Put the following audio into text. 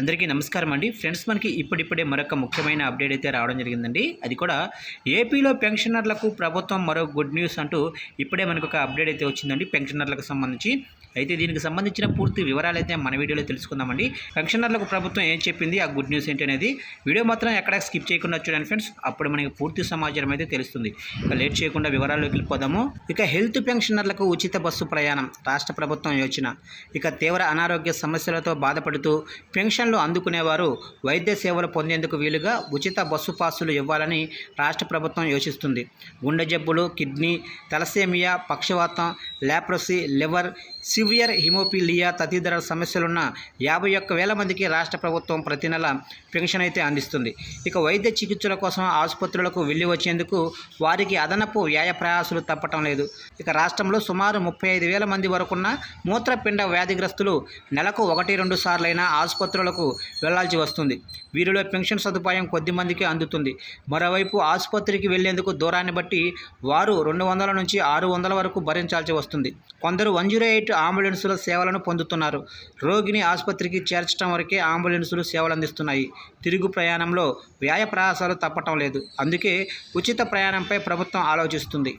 అందరికీ నమస్కారం అండి. ఫ్రెండ్స్ మనకి ఇప్పుడిప్పుడే మరొక ముఖ్యమైన అప్డేట్ అయితే రావడం జరిగిందండి. అది కూడా ఏపీలో పెన్షనర్లకు ప్రభుత్వం మరో గుడ్ న్యూస్ అంటూ ఇప్పుడే మనకు ఒక అప్డేట్ అయితే వచ్చిందండి పెన్షనర్లకు సంబంధించి. అయితే దీనికి సంబంధించిన పూర్తి వివరాలు అయితే మన వీడియోలో తెలుసుకుందామండి. పెన్షనర్లకు ప్రభుత్వం ఏం చెప్పింది ఆ గుడ్ న్యూస్ ఏంటి అనేది వీడియో మాత్రం ఎక్కడ స్కిప్ చేయకుండా చూడండి ఫ్రెండ్స్. అప్పుడు మనకి పూర్తి సమాచారం అయితే తెలుస్తుంది. ఇక లేట్ చేయకుండా వివరాల్లోకి వెళ్ళిపోదాము. ఇక హెల్త్ పెన్షనర్లకు ఉచిత బస్సు ప్రయాణం రాష్ట్ర ప్రభుత్వం యోచన. ఇక తీవ్ర అనారోగ్య సమస్యలతో బాధపడుతూ పెన్షన్ పెన్షన్లు అందుకునేవారు వైద్య సేవలు పొందేందుకు వీలుగా ఉచిత బస్సు పాసులు ఇవ్వాలని రాష్ట్ర ప్రభుత్వం యోచిస్తుంది. గుండె జబ్బులు కిడ్నీ తలసేమియా పక్షవాతం లాప్రసీ లివర్ సివియర్ హిమోపిలియా తదితర సమస్యలున్న యాభై ఒక్క వేల మందికి రాష్ట్ర ప్రభుత్వం ప్రతి నెల పెన్షన్ అయితే అందిస్తుంది. ఇక వైద్య చికిత్సల కోసం ఆసుపత్రులకు వెళ్ళి వచ్చేందుకు వారికి అదనపు వ్యాయ ప్రయాసాలు తప్పటం లేదు. ఇక రాష్ట్రంలో సుమారు ముప్పై ఐదు వేల మంది వరకున్న మూత్రపిండ వ్యాధిగ్రస్తులు నెలకు ఒకటి రెండు సార్లైనా ఆసుపత్రులకు వెళ్ళాల్సి వస్తుంది. వీరిలో పెన్షన్ సదుపాయం కొద్ది మందికి అందుతుంది. మరోవైపు ఆసుపత్రికి వెళ్ళేందుకు దూరాన్ని బట్టి వారు రెండు వందల నుంచి ఆరు వందల వరకు భరించాల్సి వస్తుంది. కొందరు వన్ జీరో ఎయిట్ అంబులెన్సుల సేవలను పొందుతున్నారు. రోగిని ఆసుపత్రికి చేర్చడం వరకే అంబులెన్సులు సేవలు అందిస్తున్నాయి తిరుగు ప్రయాణంలో వ్యాయ ప్రయాసాలు తప్పటం లేదు. అందుకే ఉచిత ప్రయాణంపై ప్రభుత్వం ఆలోచిస్తుంది.